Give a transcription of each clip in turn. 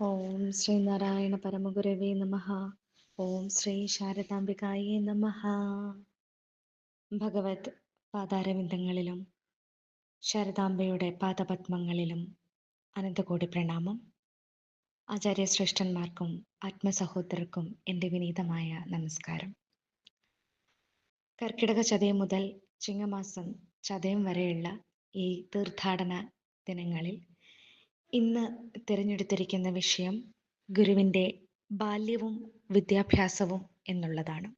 ഓം ശ്രീ നാരായണ പരമഗുരവേ നമ ഓം ശ്രീ ശാരദാംബികായേ നമ ഭഗവത് പാതാരവിന്ദങ്ങളിലും ശാരദാംബയുടെ പാദപത്മങ്ങളിലും അനന്തകോടി പ്രണാമം. ആചാര്യശ്രേഷ്ഠന്മാർക്കും ആത്മസഹോദരർക്കും എന്റെ വിനീതമായ നമസ്കാരം. കർക്കിടക ചതയം മുതൽ ചിങ്ങമാസം ചതയം വരെയുള്ള ഈ തീർത്ഥാടന ദിനങ്ങളിൽ ഇന്ന് തിരഞ്ഞെടുത്തിരിക്കുന്ന വിഷയം ഗുരുവിന്റെ ബാല്യവും വിദ്യാഭ്യാസവും എന്നുള്ളതാണ്.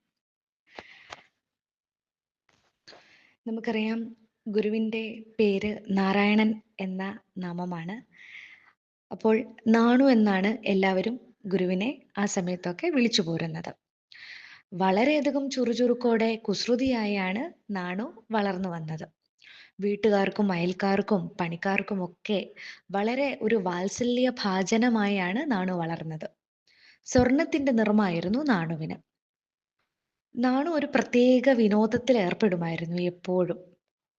നമുക്കറിയാം ഗുരുവിന്റെ പേര് നാരായണൻ എന്ന നാമമാണ്. അപ്പോൾ നാണു എന്നാണ് എല്ലാവരും ഗുരുവിനെ ആ സമയത്തൊക്കെ വിളിച്ചു പോരുന്നത്. വളരെയധികം ചുറുചുറുക്കോടെ കുസൃതിയായാണ് നാണു വളർന്നു വന്നത്. വീട്ടുകാർക്കും അയൽക്കാർക്കും പണിക്കാർക്കും ഒക്കെ വളരെ ഒരു വാത്സല്യ ഭാജനമായാണ് നാണു വളർന്നത്. സ്വർണത്തിന്റെ നിറമായിരുന്നു നാണുവിന്. നാണു ഒരു പ്രത്യേക വിനോദത്തിൽ ഏർപ്പെടുമായിരുന്നു എപ്പോഴും.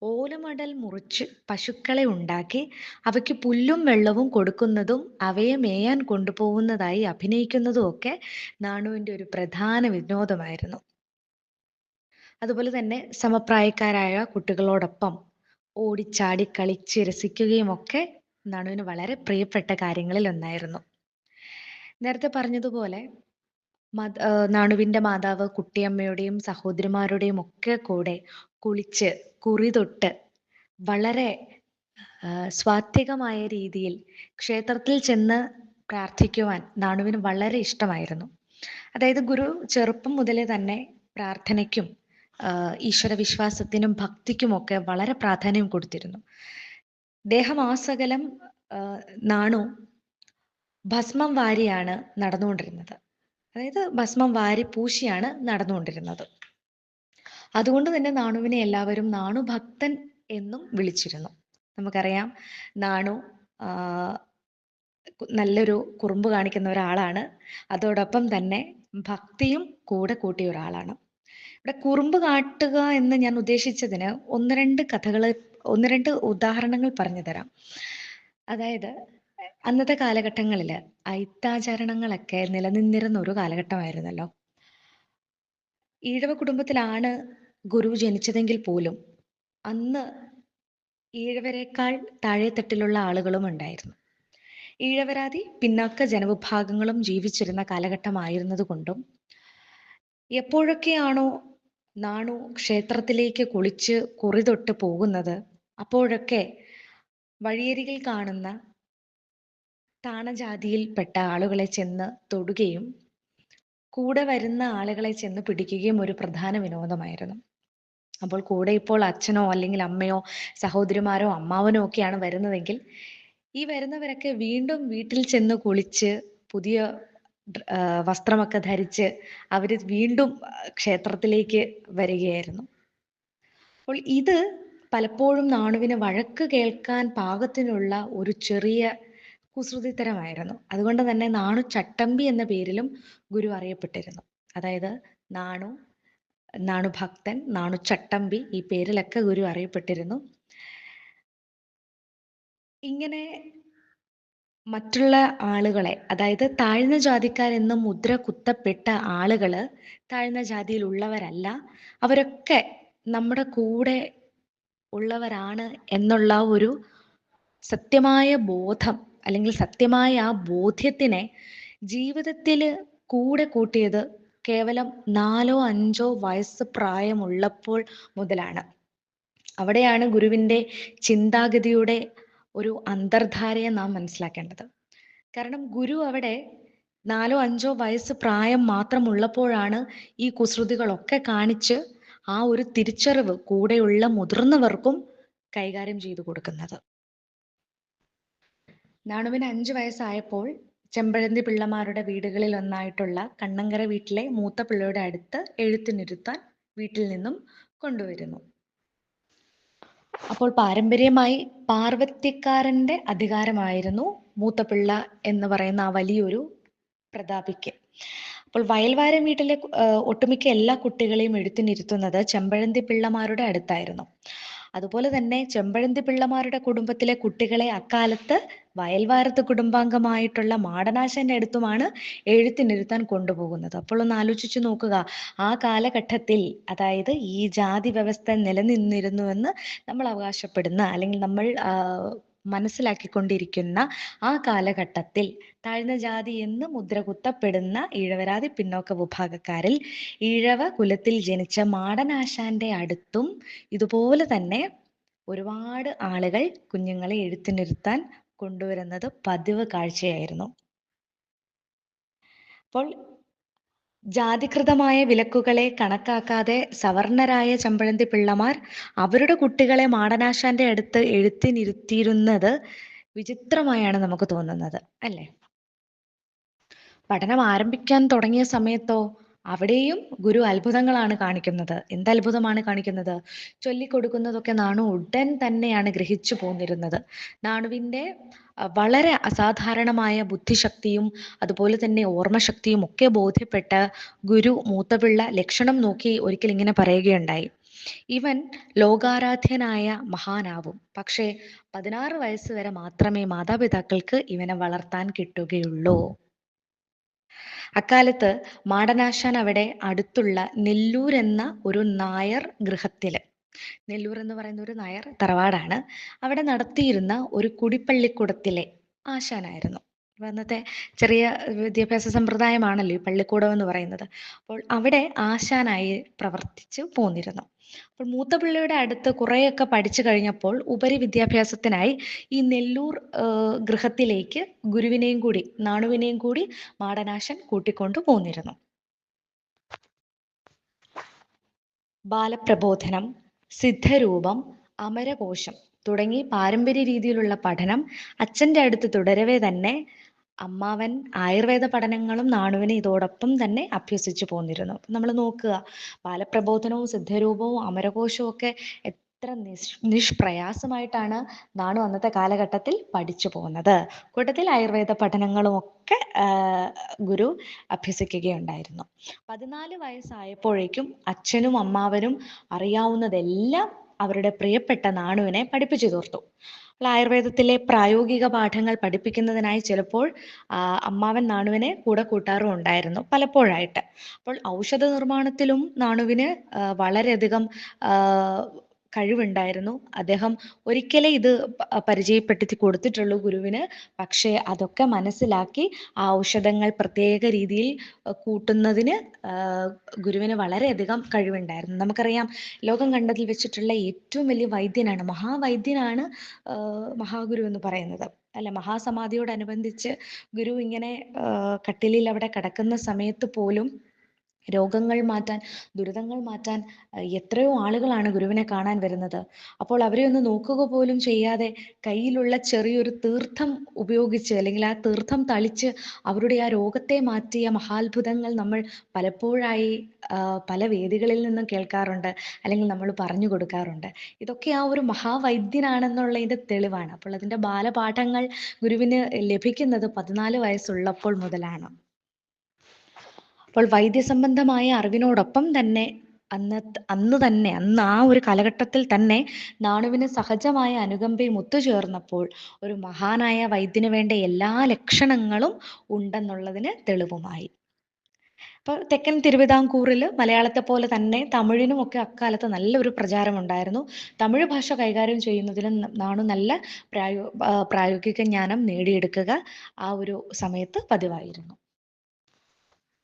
ഓലമടൽ മുറിച്ച് പശുക്കളെ ഉണ്ടാക്കി അവയ്ക്ക് പുല്ലും വെള്ളവും കൊടുക്കുന്നതും അവയെ മേയാൻ കൊണ്ടുപോകുന്നതായി അഭിനയിക്കുന്നതും ഒക്കെ നാണുവിന്റെ ഒരു പ്രധാന വിനോദമായിരുന്നു. അതുപോലെ തന്നെ സമപ്രായക്കാരായ കുട്ടികളോടൊപ്പം ഓടിച്ചാടി കളിച്ച് രസിക്കുകയും ഒക്കെ നണുവിന് വളരെ പ്രിയപ്പെട്ട കാര്യങ്ങളിൽ ഒന്നായിരുന്നു. നേരത്തെ പറഞ്ഞതുപോലെ നാണുവിന്റെ മാതാവ് കുട്ടിയമ്മയുടെയും സഹോദരിമാരുടെയും ഒക്കെ കൂടെ കുളിച്ച് കുറി തൊട്ട് വളരെ സ്വാത്വികമായ രീതിയിൽ ക്ഷേത്രത്തിൽ ചെന്ന് പ്രാർത്ഥിക്കുവാൻ നാണുവിന് വളരെ ഇഷ്ടമായിരുന്നു. അതായത് ഗുരു ചെറുപ്പം മുതലേ തന്നെ പ്രാർത്ഥനയ്ക്കും ഈശ്വര വിശ്വാസത്തിനും ഭക്തിക്കുമൊക്കെ വളരെ പ്രാധാന്യം കൊടുത്തിരുന്നു. ദേഹമാസകലം നാണു ഭസ്മം വാരിയാണ് നടന്നുകൊണ്ടിരുന്നത്. അതായത് ഭസ്മം വാരി പൂശിയാണ് നടന്നുകൊണ്ടിരുന്നത്. അതുകൊണ്ട് തന്നെ നാണുവിനെ എല്ലാവരും നാണു ഭക്തൻ എന്നും വിളിച്ചിരുന്നു. നമുക്കറിയാം നാണു നല്ലൊരു കുറുമ്പ് കാണിക്കുന്ന ഒരാളാണ്. അതോടൊപ്പം തന്നെ ഭക്തിയും കൂടെ കൂട്ടിയ ഒരാളാണ്. ഇവിടെ കുറുമ്പ് കാട്ടുക എന്ന് ഞാൻ ഉദ്ദേശിച്ചതിന് ഒന്ന് രണ്ട് കഥകൾ ഒന്ന് രണ്ട് ഉദാഹരണങ്ങൾ പറഞ്ഞു തരാം. അതായത് അന്നത്തെ കാലഘട്ടങ്ങളിൽ ഐത്താചരണങ്ങളൊക്കെ നിലനിന്നിരുന്ന ഒരു കാലഘട്ടമായിരുന്നല്ലോ. ഈഴവ കുടുംബത്തിലാണ് ഗുരു ജനിച്ചതെങ്കിൽ പോലും അന്ന് ഈഴവരെക്കാൾ താഴെത്തട്ടിലുള്ള ആളുകളും ഉണ്ടായിരുന്നു. ഈഴവരാതി പിന്നാക്ക ജനവിഭാഗങ്ങളും ജീവിച്ചിരുന്ന കാലഘട്ടമായിരുന്നതുകൊണ്ടും എപ്പോഴൊക്കെയാണോ നാണു ക്ഷേത്രത്തിലേക്ക് കുളിച്ച് കുറി തൊട്ട് പോകുന്നത്. അപ്പോഴൊക്കെ വഴിയരികിൽ കാണുന്ന താണജാതിയിൽപ്പെട്ട ആളുകളെ ചെന്ന് തൊടുകയും കൂടെ വരുന്ന ആളുകളെ ചെന്ന് പിടിക്കുകയും ഒരു പ്രധാന വിനോദമായിരുന്നു. അപ്പോൾ കൂടെ ഇപ്പോൾ അച്ഛനോ അല്ലെങ്കിൽ അമ്മയോ സഹോദരിമാരോ അമ്മാവനോ ഒക്കെയാണ് വരുന്നതെങ്കിൽ ഈ വരുന്നവരൊക്കെ വീണ്ടും വീട്ടിൽ ചെന്ന് കുളിച്ച് പുതിയ വസ്ത്രമൊക്കെ ധരിച്ച് അവർ വീണ്ടും ക്ഷേത്രത്തിലേക്ക് വരികയായിരുന്നു. അപ്പോൾ ഇത് പലപ്പോഴും നാണുവിന് വഴക്ക് കേൾക്കാൻ പാകത്തിനുള്ള ഒരു ചെറിയ കുസൃതിത്തരമായിരുന്നു. അതുകൊണ്ട് തന്നെ നാണു ചട്ടമ്പി എന്ന പേരിലും ഗുരു അറിയപ്പെട്ടിരുന്നു. അതായത് നാണു നാണു ഭക്തൻ നാണു ചട്ടമ്പി ഈ പേരിലൊക്കെ ഗുരു അറിയപ്പെട്ടിരുന്നു. ഇങ്ങനെ മറ്റുള്ള ആളുകളെ അതായത് താഴ്ന്ന ജാതിക്കാരെന്ന് മുദ്ര കുത്തപ്പെട്ട ആളുകൾ താഴ്ന്ന ജാതിയിലുള്ളവരല്ല അവരൊക്കെ നമ്മുടെ കൂടെ ഉള്ളവരാണ് എന്നുള്ള ഒരു സത്യമായ ബോധം അല്ലെങ്കിൽ സത്യമായ ആ ബോധ്യത്തിനെ ജീവിതത്തിൽ കൂടെ കൂട്ടിയത് കേവലം നാലോ അഞ്ചോ വയസ്സ് പ്രായമുള്ളപ്പോൾ മുതലാണ്. അവിടെയാണ് ഗുരുവിന്റെ ചിന്താഗതിയുടെ ഒരു അന്തർധാരയെ നാം മനസ്സിലാക്കേണ്ടത്. കാരണം ഗുരു അവിടെ നാലോ അഞ്ചോ വയസ്സ് പ്രായം മാത്രമുള്ളപ്പോഴാണ് ഈ കുസൃതികളൊക്കെ കാണിച്ച് ആ ഒരു തിരിച്ചറിവ് കൂടെയുള്ള മുതിർന്നവർക്കും കൈകാര്യം ചെയ്തു കൊടുക്കുന്നത്. നാണുവിന് അഞ്ചു വയസ്സായപ്പോൾ ചെമ്പഴന്തി പിള്ളമാരുടെ വീടുകളിൽ ഒന്നായിട്ടുള്ള കണ്ണങ്കര വീട്ടിലെ മൂത്ത പിള്ളയുടെ അടുത്ത് എഴുത്തിനിരുത്താൻ വീട്ടിൽ നിന്നും കൊണ്ടുവരുന്നു. അപ്പോൾ പാരമ്പര്യമായി പാർവത്യക്കാരന്റെ അധികാരമായിരുന്നു മൂത്തപിള്ള എന്ന് പറയുന്ന ആ വലിയൊരു പ്രതാപിക്ക്. അപ്പോൾ വയൽവാരം വീട്ടിലെ ഒട്ടുമിക്ക എല്ലാ കുട്ടികളെയും എഴുത്തിനിരുത്തുന്നത് ചെമ്പഴന്തി പിള്ളമാരുടെ അടുത്തായിരുന്നു. അതുപോലെ തന്നെ ചെമ്പഴന്തി പിള്ളമാരുടെ കുടുംബത്തിലെ കുട്ടികളെ അക്കാലത്ത് വയൽവാരത്ത് കുടുംബാംഗമായിട്ടുള്ള മാടനാശന്റെ അടുത്തുമാണ് എഴുത്തിനിരുത്താൻ കൊണ്ടുപോകുന്നത്. അപ്പോൾ ഒന്ന് ആലോചിച്ചു നോക്കുക. ആ കാലഘട്ടത്തിൽ അതായത് ഈ ജാതി വ്യവസ്ഥ നിലനിന്നിരുന്നുവെന്ന് നമ്മൾ അവകാശപ്പെടുന്ന അല്ലെങ്കിൽ നമ്മൾ മനസ്സിലാക്കിക്കൊണ്ടിരിക്കുന്ന ആ കാലഘട്ടത്തിൽ താഴ്ന്ന ജാതി എന്ന് മുദ്ര കുത്തപ്പെടുന്ന ഈഴവരാതി പിന്നോക്ക വിഭാഗക്കാരിൽ ഈഴവ കുലത്തിൽ ജനിച്ച മാടനാശാന്റെ അടുത്തും ഇതുപോലെ തന്നെ ഒരുപാട് ആളുകൾ കുഞ്ഞുങ്ങളെ എഴുത്തിനിരുത്താൻ കൊണ്ടുവരുന്നത് പതിവ് കാഴ്ചയായിരുന്നു. അപ്പോൾ ജാതികൃതമായ വിലക്കുകളെ കണക്കാക്കാതെ സവർണരായ ചമ്പഴന്തി പിള്ളമാർ അവരുടെ കുട്ടികളെ മാടനാശാന്റെ അടുത്ത് എഴുത്തിനിരുത്തിയിരുന്നത് വിചിത്രമായാണ് നമുക്ക് തോന്നുന്നത് അല്ലേ? പഠനം ആരംഭിക്കാൻ തുടങ്ങിയ സമയത്തോ അവിടെയും ഗുരു അത്ഭുതങ്ങളാണ് കാണിക്കുന്നത്. എന്ത് അത്ഭുതമാണ് കാണിക്കുന്നത്? ചൊല്ലിക്കൊടുക്കുന്നതൊക്കെ നാണു ഉടൻ തന്നെയാണ് ഗ്രഹിച്ചു പോന്നിരുന്നത്. നാണുവിന്റെ വളരെ അസാധാരണമായ ബുദ്ധിശക്തിയും അതുപോലെ തന്നെ ഓർമ്മശക്തിയും ഒക്കെ ബോധ്യപ്പെട്ട് ഗുരു മൂത്തപിള്ള ലക്ഷണം നോക്കി ഒരിക്കൽ ഇങ്ങനെ പറയുകയുണ്ടായി. ഇവൻ ലോകാരാധ്യനായ മഹാനാവും. പക്ഷേ പതിനാറ് വയസ്സ് വരെ മാത്രമേ മാതാപിതാക്കൾക്ക് ഇവനെ വളർത്താൻ കിട്ടുകയുള്ളൂ. അക്കാലത്ത് മാടനാശാൻ അവിടെ അടുത്തുള്ള നെല്ലൂർ എന്ന ഒരു നായർ ഗൃഹത്തിൽ നെല്ലൂർ എന്ന് പറയുന്ന ഒരു നായർ തറവാടാണ് അവിടെ നടത്തിയിരുന്ന ഒരു കുടിപ്പള്ളിക്കൂടത്തിലെ ആശാനായിരുന്നു. അന്നത്തെ ചെറിയ വിദ്യാഭ്യാസ സമ്പ്രദായമാണല്ലോ ഈ പള്ളിക്കൂടം എന്ന് പറയുന്നത്. അപ്പോൾ അവിടെ ആശാനായി പ്രവർത്തിച്ചു പോന്നിരുന്നു. അപ്പോൾ മൂത്ത പിള്ളയുടെ അടുത്ത് കുറേയൊക്കെ പഠിച്ചു കഴിഞ്ഞപ്പോൾ ഉപരി വിദ്യാഭ്യാസത്തിനായി ഈ നെല്ലൂർ ഗൃഹത്തിലേക്ക് ഗുരുവിനെയും കൂടി നാണുവിനെയും കൂടി മാടനാശൻ കൂട്ടിക്കൊണ്ടു പോന്നിരുന്നു. ബാലപ്രബോധനം സിദ്ധരൂപം അമരകോശം തുടങ്ങി പാരമ്പര്യ രീതിയിലുള്ള പഠനം അച്ഛന്റെ അടുത്ത് തുടരവേ തന്നെ അമ്മാവൻ ആയുർവേദ പഠനങ്ങളും നാണുവിനെ ഇതോടൊപ്പം തന്നെ അഭ്യസിച്ചു പോന്നിരുന്നു. നമ്മൾ നോക്കുക ബാലപ്രബോധനവും സിദ്ധരൂപവും അമരകോശവും ഒക്കെ എത്ര നിഷ് നിഷ്പ്രയാസമായിട്ടാണ് നാണു അന്നത്തെ കാലഘട്ടത്തിൽ പഠിച്ചു പോകുന്നത്. കൂട്ടത്തിൽ ആയുർവേദ പഠനങ്ങളും ഒക്കെ ഗുരു അഭ്യസിക്കുകയുണ്ടായിരുന്നു. പതിനാല് വയസ്സായപ്പോഴേക്കും അച്ഛനും അമ്മാവനും അറിയാവുന്നതെല്ലാം അവരുടെ പ്രിയപ്പെട്ട നാണുവിനെ പഠിപ്പിച്ചു തീർത്തു. ആയുർവേദത്തിലെ പ്രായോഗിക പാഠങ്ങൾ പഠിപ്പിക്കുന്നതിനായി ചിലപ്പോൾ അമ്മാവൻ നാണുവിനെ കൂടെ കൂട്ടാറും ഉണ്ടായിരുന്നു പലപ്പോഴായിട്ട്. അപ്പോൾ ഔഷധ നിർമ്മാണത്തിലും നാണുവിന് വളരെയധികം കഴിവുണ്ടായിരുന്നു. അദ്ദേഹം ഒരിക്കലേ ഇത് പരിചയപ്പെടുത്തി കൊടുത്തിട്ടുള്ളൂ ഗുരുവിന്. പക്ഷേ അതൊക്കെ മനസ്സിലാക്കി ആ ഔഷധങ്ങൾ പ്രത്യേക രീതിയിൽ കൂട്ടുന്നതിന് ഗുരുവിന് വളരെയധികം കഴിവുണ്ടായിരുന്നു. നമുക്കറിയാം ലോകം കണ്ടതിൽ വെച്ചിട്ടുള്ള ഏറ്റവും വലിയ വൈദ്യനാണ് മഹാവൈദ്യനാണ് മഹാഗുരു എന്ന് പറയുന്നത്. അല്ല മഹാസമാധിയോടനുബന്ധിച്ച് ഗുരു ഇങ്ങനെ കട്ടിലിൽ അവിടെ കിടക്കുന്ന സമയത്ത് പോലും രോഗങ്ങൾ മാറ്റാൻ ദുരിതങ്ങൾ മാറ്റാൻ എത്രയോ ആളുകളാണ് ഗുരുവിനെ കാണാൻ വരുന്നത്. അപ്പോൾ അവരെ ഒന്ന് നോക്കുക പോലും ചെയ്യാതെ കയ്യിലുള്ള ചെറിയൊരു തീർത്ഥം ഉപയോഗിച്ച് അല്ലെങ്കിൽ ആ തീർത്ഥം തളിച്ച് അവരുടെ ആ രോഗത്തെ മാറ്റിയ മഹാത്ഭുതങ്ങൾ നമ്മൾ പലപ്പോഴായി പല വേദികളിൽ നിന്നും കേൾക്കാറുണ്ട് അല്ലെങ്കിൽ നമ്മൾ പറഞ്ഞു കൊടുക്കാറുണ്ട്. ഇതൊക്കെ ആ ഒരു മഹാവൈദ്യനാണെന്നുള്ളതിന്റെ തെളിവാണ്. അപ്പോൾ അതിന്റെ ബാലപാഠങ്ങൾ ഗുരുവിന് ലഭിക്കുന്നത് പതിനാല് വയസ്സുള്ളപ്പോൾ മുതലാണ്. അപ്പോൾ വൈദ്യസംബന്ധമായ അറിവിനോടൊപ്പം തന്നെ അന്ന് അന്ന് തന്നെ അന്ന് ആ ഒരു കാലഘട്ടത്തിൽ തന്നെ നാണുവിന് സഹജമായ അനുകമ്പയും ഒത്തുചേർന്നപ്പോൾ ഒരു മഹാനായ വൈദ്യന് വേണ്ട എല്ലാ ലക്ഷണങ്ങളും ഉണ്ടെന്നുള്ളതിന് തെളിവുമായി. അപ്പോൾ തെക്കൻ തിരുവിതാംകൂറിൽ മലയാളത്തെ പോലെ തന്നെ തമിഴിനും ഒക്കെ അക്കാലത്ത് നല്ലൊരു പ്രചാരം ഉണ്ടായിരുന്നു തമിഴ് ഭാഷ കൈകാര്യം ചെയ്യുന്നതിലും നാണു നല്ല പ്രായോ പ്രായോഗിക ജ്ഞാനം നേടിയെടുക്കുക ആ ഒരു സമയത്ത് പതിവായിരുന്നു.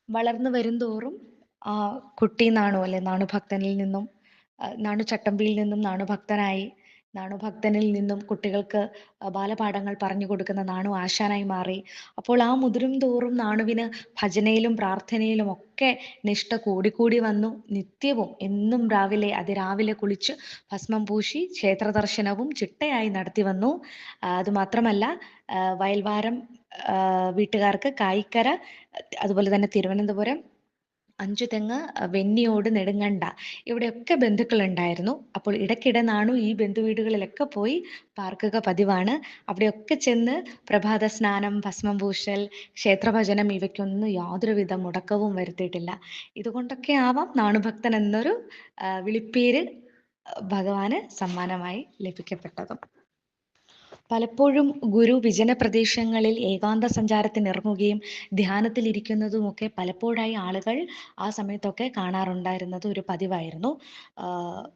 വളർന്നു വരുംതോറും ആ കുട്ടി നാണു അല്ലെ നാണു ഭക്തനിൽ നിന്നും നാണു ചട്ടമ്പിയിൽ നിന്നും നാണു ഭക്തനായി നാണു ഭക്തനിൽ നിന്നും കുട്ടികൾക്ക് ബാലപാഠങ്ങൾ പറഞ്ഞു കൊടുക്കുന്ന നാണു ആശാനായി മാറി. അപ്പോൾ ആ മുതിരും തോറും നാണുവിന് ഭജനയിലും പ്രാർത്ഥനയിലും ഒക്കെ നിഷ്ഠ കൂടിക്കൂടി വന്നു. നിത്യവും എന്നും രാവിലെ അതിരാവിലെ കുളിച്ച് ഭസ്മം പൂശി ക്ഷേത്ര ദർശനവും ചിട്ടയായി നടത്തി വന്നു. അതുമാത്രമല്ല വയൽവാരം വീട്ടുകാർക്ക് കായിക്കര അതുപോലെ തന്നെ തിരുവനന്തപുരം അഞ്ചുതെങ്ങ് വെന്നിയോട് നെടുങ്ങണ്ട ഇവിടെയൊക്കെ ബന്ധുക്കൾ ഉണ്ടായിരുന്നു അപ്പോൾ ഇടയ്ക്കിടെ നാണു ഈ ബന്ധു ബന്ധുവീടുകളിലൊക്കെ പോയി പാർക്കുക പതിവാണ്. അവിടെയൊക്കെ ചെന്ന് പ്രഭാത സ്നാനം ഭസ്മം പൂശൽ ക്ഷേത്രഭജനം ഇവയ്ക്കൊന്നും യാതൊരുവിധ മുടക്കവും വരുത്തിയിട്ടില്ല. ഇതുകൊണ്ടൊക്കെ ആവാം നാണുഭക്തൻ എന്നൊരു വിളിപ്പേര് ഭഗവാന് സമ്മാനമായി ലഭിക്കപ്പെട്ടതും. പലപ്പോഴും ഗുരു വിജന പ്രദേശങ്ങളിൽ ഏകാന്ത സഞ്ചാരത്തിന് ഇറങ്ങുകയും ധ്യാനത്തിലിരിക്കുന്നതുമൊക്കെ പലപ്പോഴായി ആളുകൾ ആ സമയത്തൊക്കെ കാണാറുണ്ടായിരുന്നത് ഒരു പതിവായിരുന്നു.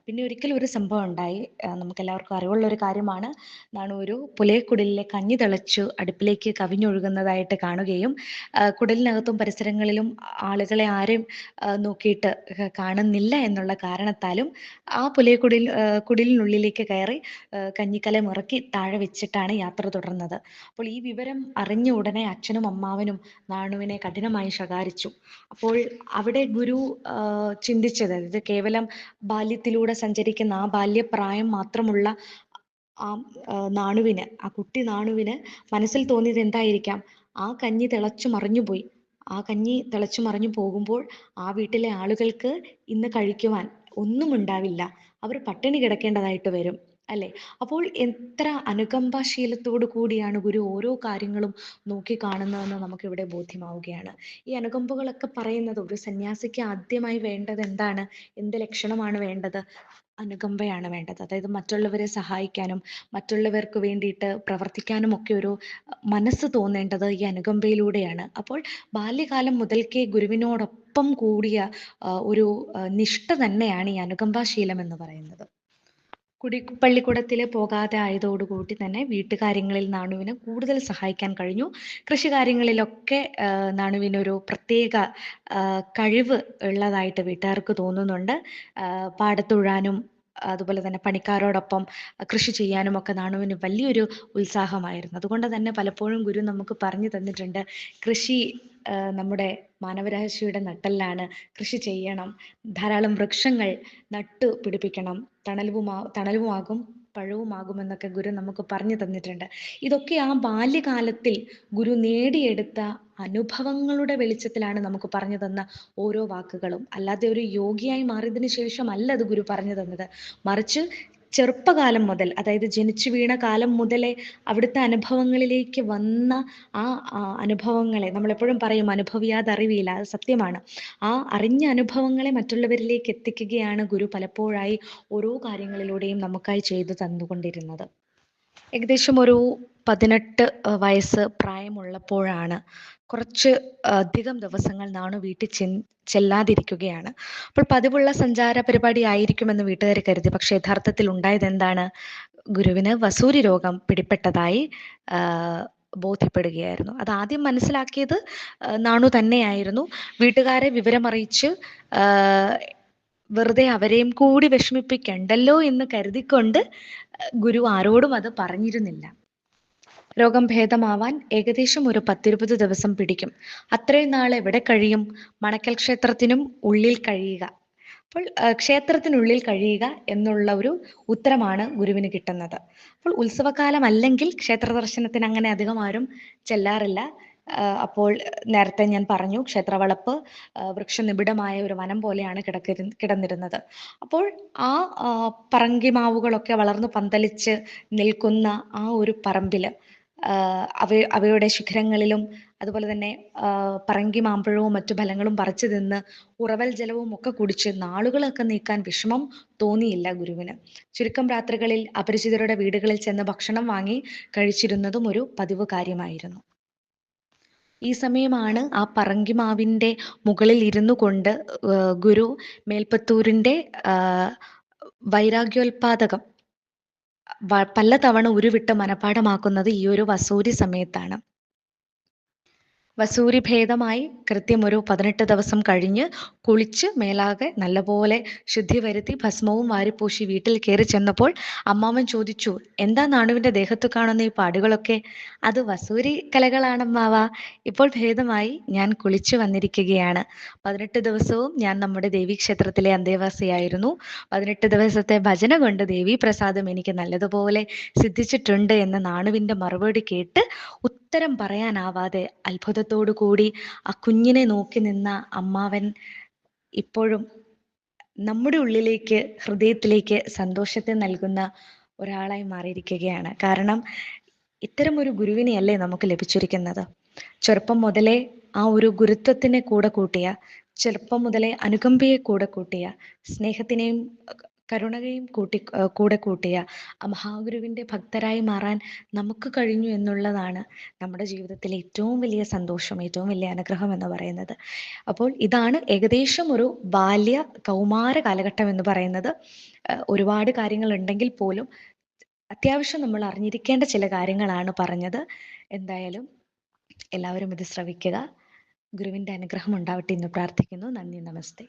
പിന്നെ ഒരിക്കലും ഒരു സംഭവം ഉണ്ടായി. നമുക്ക് എല്ലാവർക്കും അറിവുള്ള ഒരു കാര്യമാണ്. നാണു ഒരു പുലയക്കുടലിലെ കഞ്ഞി തിളച്ചു അടുപ്പിലേക്ക് കവിഞ്ഞൊഴുകുന്നതായിട്ട് കാണുകയും കുടലിനകത്തും പരിസരങ്ങളിലും ആളുകളെ ആരും നോക്കിയിട്ട് കാണുന്നില്ല എന്നുള്ള കാരണത്താലും ആ പുലയക്കുടിൽ കുടിലിനുള്ളിലേക്ക് കയറി കഞ്ഞിക്കലം മുറക്കി താഴെ വെച്ചിട്ടാണ് യാത്ര തുടർന്നത്. അപ്പോൾ ഈ വിവരം അറിഞ്ഞ ഉടനെ അച്ഛനും അമ്മാവനും നാണുവിനെ കഠിനമായി ശകാരിച്ചു. അപ്പോൾ അവിടെ ഗുരു ചിന്തിച്ചത് ഇത് കേവലം ബാല്യത്തിലൂടെ സഞ്ചരിക്കുന്ന ആ ബാല്യപ്രായം മാത്രമുള്ള ആ നാണുവിന് ആ കുട്ടി നാണുവിന് മനസ്സിൽ തോന്നിയത് എന്തായിരിക്കാം? ആ കഞ്ഞി തിളച്ചു മറിഞ്ഞുപോയി. ആ കഞ്ഞി തിളച്ചു മറിഞ്ഞു പോകുമ്പോൾ ആ വീട്ടിലെ ആളുകൾക്ക് ഇന്ന് കഴിക്കുവാൻ ഒന്നും ഉണ്ടാവില്ല. അവർ പട്ടിണി കിടക്കേണ്ടതായിട്ട് വരും. അല്ലെ? അപ്പോൾ എത്ര അനുകമ്പാശീലത്തോടു കൂടിയാണ് ഗുരു ഓരോ കാര്യങ്ങളും നോക്കി കാണുന്നതെന്ന് നമുക്ക് ഇവിടെ ബോധ്യമാവുകയാണ്. ഈ അനുകമ്പകളൊക്കെ പറയുന്നത് ഒരു സന്യാസിക്ക് ആദ്യമായി വേണ്ടത് എന്താണ്? എന്ത് ലക്ഷണമാണ് വേണ്ടത്? അനുകമ്പയാണ് വേണ്ടത്. അതായത് മറ്റുള്ളവരെ സഹായിക്കാനും മറ്റുള്ളവർക്ക് വേണ്ടിയിട്ട് പ്രവർത്തിക്കാനും ഒക്കെ ഒരു മനസ്സ് തോന്നേണ്ടത് ഈ അനുകമ്പയിലൂടെയാണ്. അപ്പോൾ ബാല്യകാലം മുതൽക്കേ ഗുരുവിനോടൊപ്പം കൂടിയ ഒരു നിഷ്ഠ തന്നെയാണ് ഈ അനുകമ്പാശീലം എന്ന് പറയുന്നത്. കുടി പള്ളിക്കൂടത്തിൽ പോകാതെ ആയതോടുകൂടി തന്നെ വീട്ടുകാര്യങ്ങളിൽ നാണുവിന് കൂടുതൽ സഹായിക്കാൻ കഴിഞ്ഞു. കൃഷികാര്യങ്ങളിലൊക്കെ നാണുവിനൊരു പ്രത്യേക കഴിവ് ഉള്ളതായിട്ട് വീട്ടുകാർക്ക് തോന്നുന്നുണ്ട്. പാടത്തുഴാനും അതുപോലെ തന്നെ പണിക്കാരോടൊപ്പം കൃഷി ചെയ്യാനും ഒക്കെ നാണുവിന് വലിയൊരു ഉത്സാഹമായിരുന്നു. അതുകൊണ്ട് തന്നെ പലപ്പോഴും ഗുരു നമുക്ക് പറഞ്ഞു തന്നിട്ടുണ്ട് കൃഷി നമ്മുടെ മാനവരാശിയുടെ നട്ടെല്ലാണ് കൃഷി ചെയ്യണം. ധാരാളം വൃക്ഷങ്ങൾ നട്ടു പിടിപ്പിക്കണം. തണലുമാ തണലുമാകും പഴവുമാകുമെന്നൊക്കെ ഗുരു നമുക്ക് പറഞ്ഞു തന്നിട്ടുണ്ട്. ഇതൊക്കെ ആ ബാല്യകാലത്തിൽ ഗുരു നേടിയെടുത്ത അനുഭവങ്ങളുടെ വെളിച്ചത്തിലാണ് നമുക്ക് പറഞ്ഞു തന്ന ഓരോ വാക്കുകളും. അല്ലാതെ ഒരു യോഗിയായി മാറിയതിനു ശേഷം അല്ല അത് ഗുരു പറഞ്ഞു തന്നത്. മറിച്ച് ചെറുപ്പകാലം മുതൽ അതായത് ജനിച്ചു വീണ കാലം മുതലേ അവിടുത്തെ അനുഭവങ്ങളിലേക്ക് വന്ന ആ അനുഭവങ്ങളെ നമ്മൾ എപ്പോഴും പറയും അനുഭവിയാതെ അറിവില്ല അത് സത്യമാണ്. ആ അറിഞ്ഞ അനുഭവങ്ങളെ മറ്റുള്ളവരിലേക്ക് എത്തിക്കുകയാണ് ഗുരു പലപ്പോഴായി ഓരോ കാര്യങ്ങളിലൂടെയും നമുക്കായി ചെയ്തു തന്നുകൊണ്ടിരുന്നത്. ഏകദേശം ഒരു പതിനെട്ട് വയസ്സ് പ്രായമുള്ളപ്പോഴാണ് കുറച്ച് അധികം ദിവസങ്ങൾ നാണു വീട്ടിൽ ചെ ചെല്ലാതിരിക്കുകയാണ്. അപ്പോൾ പതിവുള്ള സഞ്ചാര പരിപാടി ആയിരിക്കുമെന്ന് വീട്ടുകാർ കരുതി. പക്ഷെ യഥാർത്ഥത്തിൽ ഉണ്ടായത് എന്താണ്? ഗുരുവിന് വസൂരി രോഗം പിടിപെട്ടതായി ബോധ്യപ്പെടുകയായിരുന്നു. അത് ആദ്യം മനസ്സിലാക്കിയത് നാണു തന്നെയായിരുന്നു. വീട്ടുകാരെ വിവരമറിയിച്ച് വെറുതെ അവരെയും കൂടി വിഷമിപ്പിക്കണ്ടല്ലോ എന്ന് കരുതിക്കൊണ്ട് ഗുരു ആരോടും അത് പറഞ്ഞിരുന്നില്ല. രോഗം ഭേദമാവാൻ ഏകദേശം ഒരു പത്തിരുപത് ദിവസം പിടിക്കും. അത്രയും നാൾ എവിടെ കഴിയും? മണക്കൽ ക്ഷേത്രത്തിനും ഉള്ളിൽ കഴിയുക. അപ്പോൾ ക്ഷേത്രത്തിനുള്ളിൽ കഴിയുക എന്നുള്ള ഒരു ഉത്തരമാണ് ഗുരുവിന് കിട്ടുന്നത്. അപ്പോൾ ഉത്സവകാലം അല്ലെങ്കിൽ ക്ഷേത്ര ദർശനത്തിന് അങ്ങനെ അധികം ആരും ചെല്ലാറില്ല. അപ്പോൾ നേരത്തെ ഞാൻ പറഞ്ഞു ക്ഷേത്രവളപ്പ് വൃക്ഷനിബിഡമായ ഒരു വനം പോലെയാണ് കിടക്കരു കിടന്നിരുന്നത്. അപ്പോൾ ആ പറങ്കിമാവുകളൊക്കെ വളർന്നു പന്തലിച്ച് നിൽക്കുന്ന ആ ഒരു പറമ്പിൽ അവ അവയുടെ ശിഖരങ്ങളിലും അതുപോലെ തന്നെ പറങ്കി മാമ്പഴവും മറ്റു ഫലങ്ങളും പറിച്ചു തിന്ന് ഉറവൽ ജലവും ഒക്കെ കുടിച്ച് നാളുകളൊക്കെ നീക്കാൻ വിഷമം തോന്നിയില്ല ഗുരുവിന്. ചുരുക്കം രാത്രികളിൽ അപരിചിതരുടെ വീടുകളിൽ ചെന്ന് ഭക്ഷണം വാങ്ങി കഴിച്ചിരുന്നതും ഒരു പതിവ് കാര്യമായിരുന്നു. ഈ സമയമാണ് ആ പറങ്കിമാവിന്റെ മുകളിൽ ഇരുന്നു കൊണ്ട് ഗുരു മേൽപ്പത്തൂരിന്റെ വൈരാഗ്യോൽപാദകം വ- പലതവണ ഉരുവിട്ട് മനഃപ്പാഠമാക്കുന്നത് ഈ ഒരു വസൂരി സമയത്താണ്. വസൂരി ഭേദമായി കൃത്യം ഒരു പതിനെട്ട് ദിവസം കഴിഞ്ഞ് കുളിച്ച് മേലാകെ നല്ലപോലെ ശുദ്ധി വരുത്തി ഭസ്മവും വാരിപ്പൂശി വീട്ടിൽ കയറി ചെന്നപ്പോൾ അമ്മാവൻ ചോദിച്ചു എന്താ നാണുവിന്റെ ദേഹത്ത് കാണുന്ന ഈ പാടുകളൊക്കെ? അത് വസൂരി കലകളാണമ്മാവ ഇപ്പോൾ ഭേദമായി ഞാൻ കുളിച്ചു വന്നിരിക്കുകയാണ്. പതിനെട്ട് ദിവസവും ഞാൻ നമ്മുടെ ദേവീക്ഷേത്രത്തിലെ അന്തേവാസിയായിരുന്നു. പതിനെട്ട് ദിവസത്തെ ഭജന കൊണ്ട് ദേവീ പ്രസാദം എനിക്ക് നല്ലതുപോലെ സിദ്ധിച്ചിട്ടുണ്ട് എന്ന് നാണുവിന്റെ മറുപടി കേട്ട് ഉത്തരം പറയാനാവാതെ അത്ഭുതത്തോടു കൂടി ആ കുഞ്ഞിനെ നോക്കി നിന്ന അമ്മാവൻ ഇപ്പോഴും നമ്മുടെ ഉള്ളിലേക്ക് ഹൃദയത്തിലേക്ക് സന്തോഷത്തെ നൽകുന്ന ഒരാളായി മാറിയിരിക്കുകയാണ്. കാരണം ഇത്തരം ഒരു ഗുരുവിനെയല്ലേ നമുക്ക് ലഭിച്ചിരിക്കുന്നത്? ചെറുപ്പം മുതലേ ആ ഒരു ഗുരുത്വത്തിനെ കൂടെ കൂട്ടിയ ചെറുപ്പം മുതലേ അനുകമ്പയെ കൂടെ കൂട്ടിയ സ്നേഹത്തിനെയും കരുണകയും കൂട്ടി കൂടെ കൂട്ടിയ ആ മഹാഗുരുവിന്റെ ഭക്തരായി മാറാൻ നമുക്ക് കഴിഞ്ഞു എന്നുള്ളതാണ് നമ്മുടെ ജീവിതത്തിലെ ഏറ്റവും വലിയ സന്തോഷം ഏറ്റവും വലിയ അനുഗ്രഹം എന്ന് പറയുന്നത്. അപ്പോൾ ഇതാണ് ഏകദേശം ഒരു ബാല്യ കൗമാര കാലഘട്ടം എന്ന് പറയുന്നത്. ഒരുപാട് കാര്യങ്ങൾ ഉണ്ടെങ്കിൽ പോലും അത്യാവശ്യം നമ്മൾ അറിഞ്ഞിരിക്കേണ്ട ചില കാര്യങ്ങളാണ് പറഞ്ഞത്. എന്തായാലും എല്ലാവരും ഇത് ശ്രവിക്കുക. ഗുരുവിന്റെ അനുഗ്രഹം ഉണ്ടാവട്ടെ എന്ന് പ്രാർത്ഥിക്കുന്നു. നന്ദി നമസ്തേ.